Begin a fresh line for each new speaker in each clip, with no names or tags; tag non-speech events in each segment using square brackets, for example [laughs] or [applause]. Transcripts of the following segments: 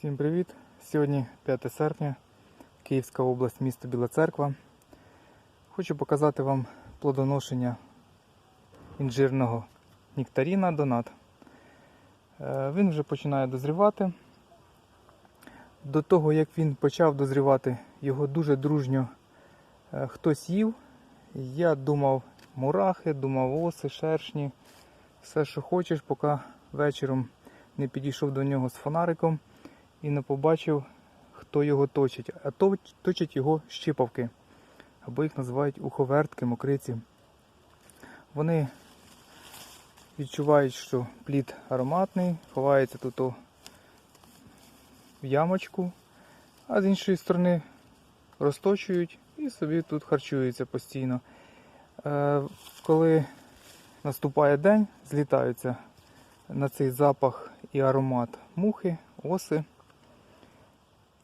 Всім привіт! Сьогодні 5 серпня, Київська область, місто Біла Церква. Хочу показати вам плодоношення інжирного нектаріна Донат. Е, Він вже починає дозрівати. До того, як він почав дозрівати, його дуже дружньо е, хтось їв. Я думав мурахи, думав оси, шершні, все, що хочеш, поки вечором не підійшов до нього з фонариком і не побачив, хто його точить. А то точать його щипавки, або їх називають уховертки, мокриці. Вони відчувають, що плід ароматний, ховається тут в ямочку, а з іншої сторони розточують і собі тут харчуються постійно. Е, коли наступає день, злітаються на цей запах і аромат мухи, оси.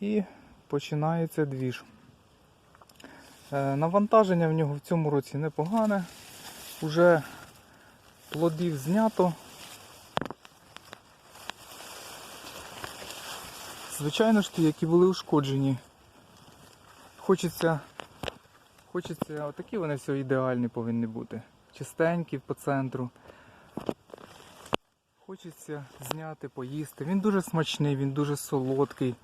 І починається двіж. Е, Навантаження в нього в цьому році непогане. Уже плодів знято. Звичайно ж ті, які були ушкоджені. Хочеться, хочеться, отакі вони все ідеальні повинні бути. Чистенькі по центру. Хочеться зняти, поїсти. Він дуже смачний, він дуже солодкий.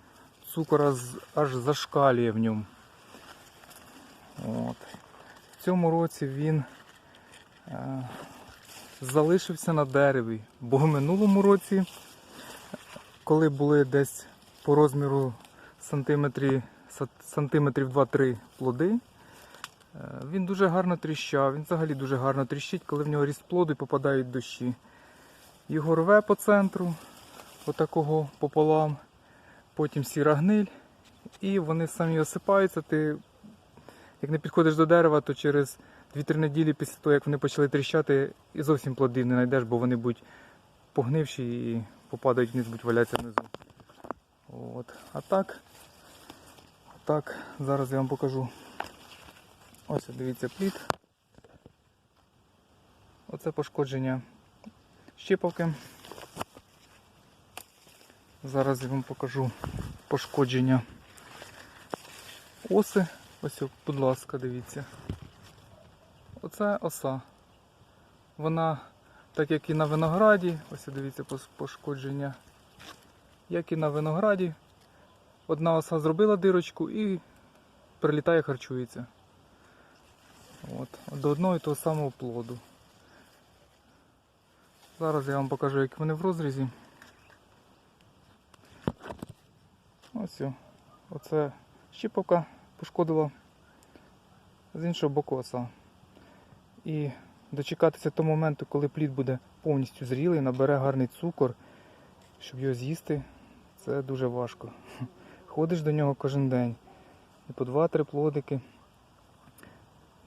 Цукор аж, зашкалює в ньому. От. В цьому році він е, залишився на дереві, бо в минулому році, коли були десь по розміру сантиметрі, са- сантиметрів 2-3 плоди, е, він дуже гарно тріщав. Він взагалі дуже гарно тріщить, коли в нього ріст плоду і попадають дощі. Його рве по центру, отакого пополам, потім сіра гниль, і вони самі осипаються. Ти, як не підходиш до дерева, то через 2-3 неділі після того, як вони почали тріщати, і зовсім плодів не знайдеш, бо вони будуть погнивші і попадають вниз, будуть валятися внизу. От. А так, так, зараз я вам покажу. Ось дивіться плід. Оце пошкодження щипавки. Зараз я вам покажу пошкодження оси. Ось, будь ласка, дивіться. Оце оса. Вона, так як і на винограді, ось дивіться пошкодження. Як і на винограді, одна оса зробила дирочку і прилітає, харчується. От, до одного і того самого плоду. Зараз я вам покажу, як вони в розрізі. Ось. Оце щіпавка пошкодила з іншого боку оса. І дочекатися того моменту, коли плід буде повністю зрілий, набере гарний цукор, щоб його з'їсти, це дуже важко. [laughs] Ходиш до нього кожен день. І по два-три плодики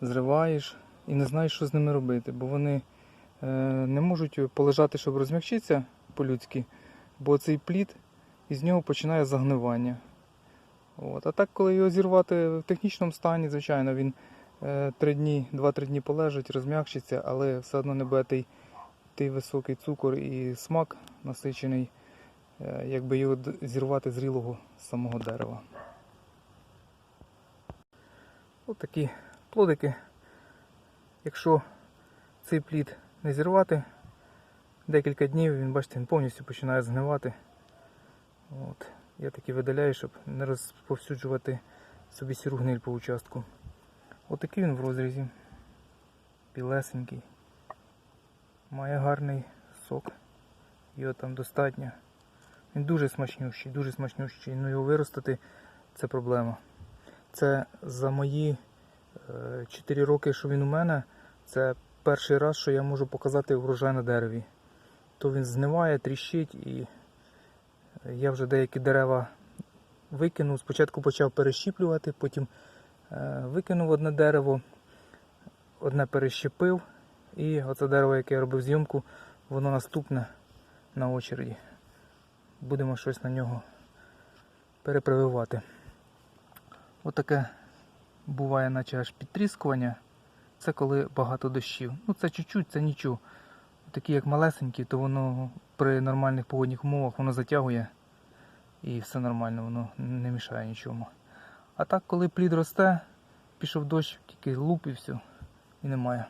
зриваєш і не знаєш, що з ними робити, бо вони е, не можуть полежати, щоб розмягчитися по-людськи, бо цей плід із нього починає загнивання. От. А так, коли його зірвати в технічному стані, звичайно, він е, 3 дні, 2-3 дні полежить, розм'якшиться, але все одно не буде той, високий цукор і смак насичений, е, якби його зірвати зрілого з самого дерева. Ось такі плодики. Якщо цей плід не зірвати, декілька днів він, бачите, він повністю починає згнивати. От. Я такі видаляю, щоб не розповсюджувати собі сіру гниль по участку. Отакий він в розрізі. Білесенький. Має гарний сок. Його там достатньо. Він дуже смачнющий, дуже смачнющий. Ну його виростити це проблема. Це за мої е, 4 роки, що він у мене, це перший раз, що я можу показати врожай на дереві. То він зниває, тріщить і я вже деякі дерева викинув. Спочатку почав перещіплювати, потім е, викинув одне дерево, одне перещепив, і оце дерево, яке я робив зйомку, воно наступне на очереді. Будемо щось на нього перепрививати. Отаке буває, наче аж підтріскування. Це коли багато дощів. Ну це чуть-чуть, це нічого. Такі як малесенькі, то воно при нормальних погодних умовах воно затягує і все нормально, воно не мішає нічому. А так, коли плід росте, пішов дощ, тільки луп і все, і немає.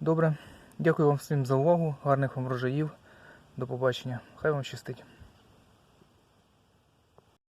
Добре, дякую вам всім за увагу, гарних вам врожаїв. До побачення. Хай вам щастить.